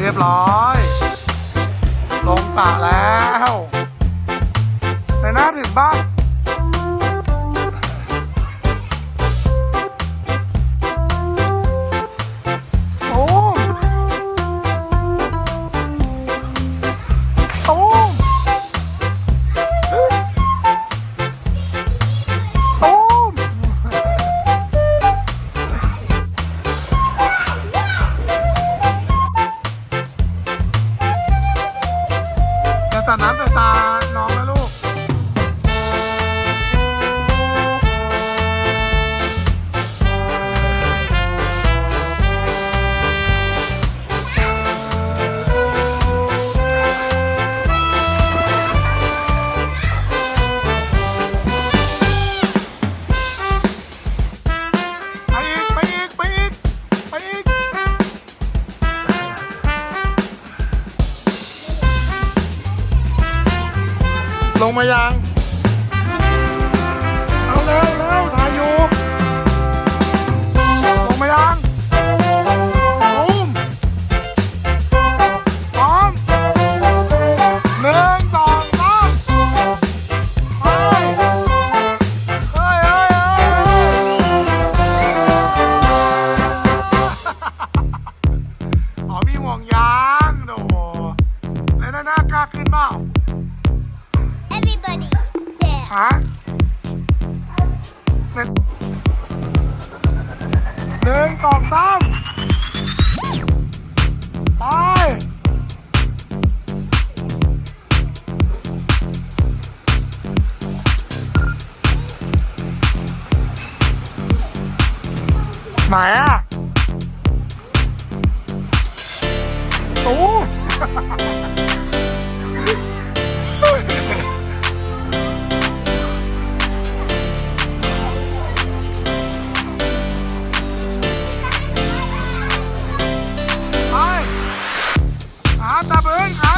เรียบร้อย ลงสระแล้ว ในหน้าถึงบ้าน อย่าสาดน้ำใส่ตา ลงมายัง เอาเร็วเร็วถ่ายอยู่ ลงมายังปุ้มพร้อมหนึ่งสองสามไปเฮ้ยเฮ้ยเฮ้ยเฮ้ยอ๋อมีห่วงยางโดแล้วน่ากล้าขึ้นเปล่า Everybody there. ฮะเสร็จหนึ่งสองสามไปไหนอะตู้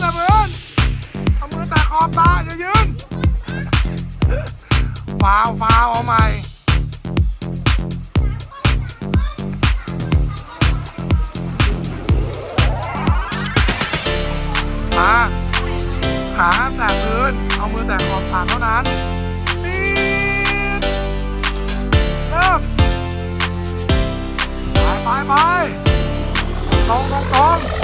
เอินขาเอินเอามือแตะขอบตาอย่ายืนฟาวฟาวเอาใหม่มาขาแตะพื้นเอามือแตะขอบตาเท่านั้นปี๊ดเริ่มไปไปไปตรงตรงตรง